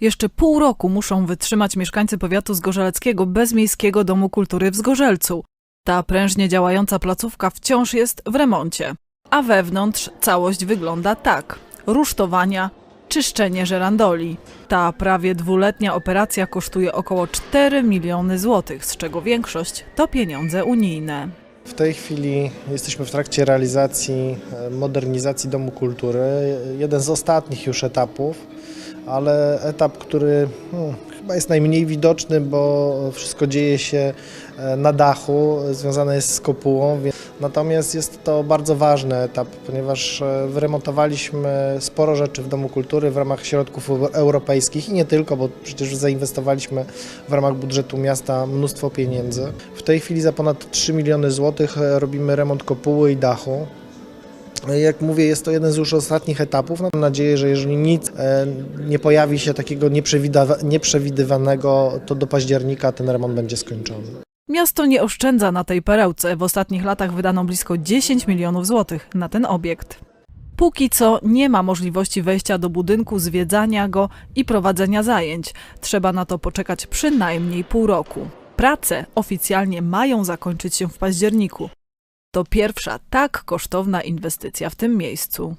Jeszcze pół roku muszą wytrzymać mieszkańcy powiatu zgorzeleckiego bez miejskiego domu kultury w Zgorzelcu. Ta prężnie działająca placówka wciąż jest w remoncie, a wewnątrz całość wygląda tak: rusztowania, czyszczenie żerandoli. Ta prawie dwuletnia operacja kosztuje około 4 miliony złotych, z czego większość to pieniądze unijne. W tej chwili jesteśmy w trakcie realizacji e, modernizacji Domu Kultury. Jeden z ostatnich już etapów, ale etap, który hmm, chyba jest najmniej widoczny, bo wszystko dzieje się e, na dachu, związane jest z kopułą. Natomiast jest to bardzo ważny etap, ponieważ e, wyremontowaliśmy sporo rzeczy w Domu Kultury w ramach środków eu- europejskich i nie tylko, bo przecież zainwestowaliśmy w ramach budżetu miasta mnóstwo pieniędzy. W tej chwili za ponad 3 miliony złotych e, robimy remont kopuły i dachu. Jak mówię, jest to jeden z już ostatnich etapów. Mam nadzieję, że jeżeli nic e, nie pojawi się takiego nieprzewidywanego, to do października ten remont będzie skończony. Miasto nie oszczędza na tej perełce. W ostatnich latach wydano blisko 10 milionów złotych na ten obiekt. Póki co nie ma możliwości wejścia do budynku, zwiedzania go i prowadzenia zajęć. Trzeba na to poczekać przynajmniej pół roku. Prace oficjalnie mają zakończyć się w październiku. To pierwsza tak kosztowna inwestycja w tym miejscu.